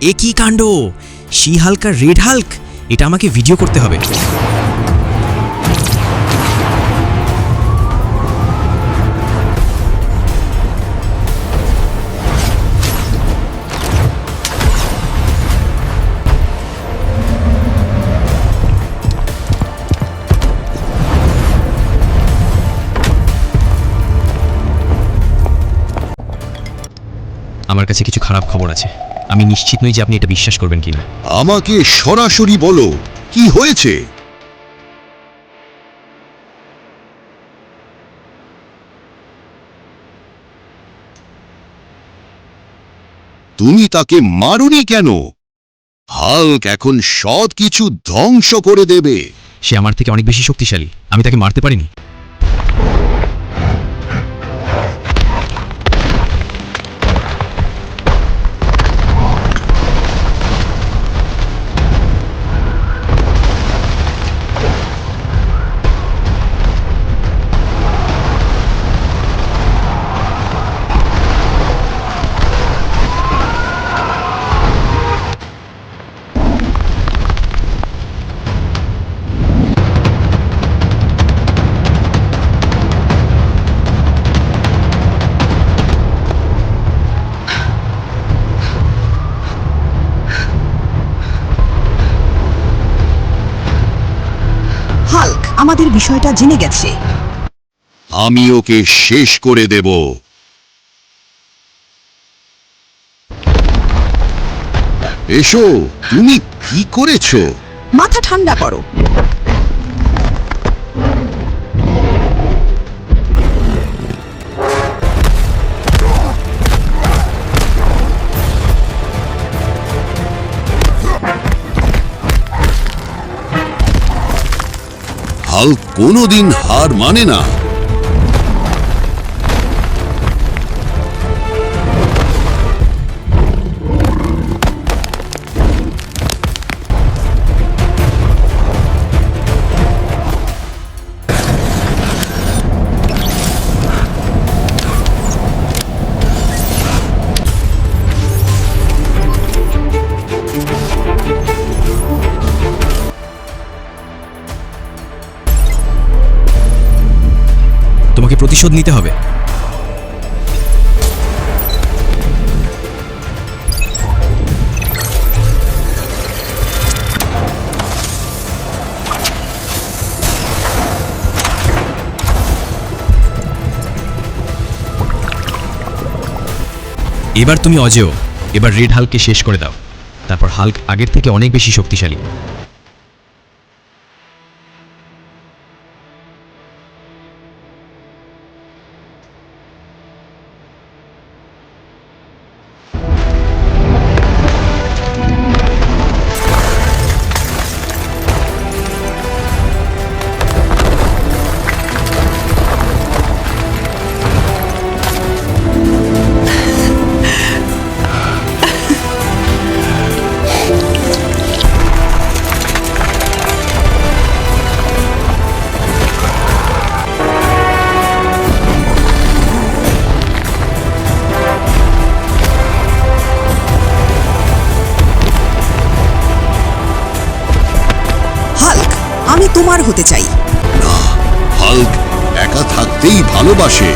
এ কি কাণ্ড? শি হালকা রেড হাল্ক? এটা আমাকে ভিডিও করতে হবে। আমার কাছে কিছু খারাপ খবর আছে। আমি নিশ্চিত নই যে আপনি এটা বিশ্বাস করবেন কিনা। আমাকে সরাসরি বলো কি হয়েছে? তুমি তাকে মারুনি কেন? হাল্ক এখন সব কিছু ধ্বংস করে দেবে। সে আমার থেকে অনেক বেশি শক্তিশালী। আমি তাকে মারতে পারিনি। আমাদের বিষয়টা জেনে গেছে। আমি ওকে শেষ করে দেব। এসো তুমি কি করেছ? মাথা ঠান্ডা করো। হাল কোনোদিন হার মানে না। তোমাকে প্রতিশোধ নিতে হবে। এবার তুমি অজেয়, এবার রেড হালকে শেষ করে দাও। তারপর হাল্ক আগের থেকে অনেক বেশি শক্তিশালী। আমি তোমার হতে চাই। না হাল্ক একা থাকতেই ভালোবাসে।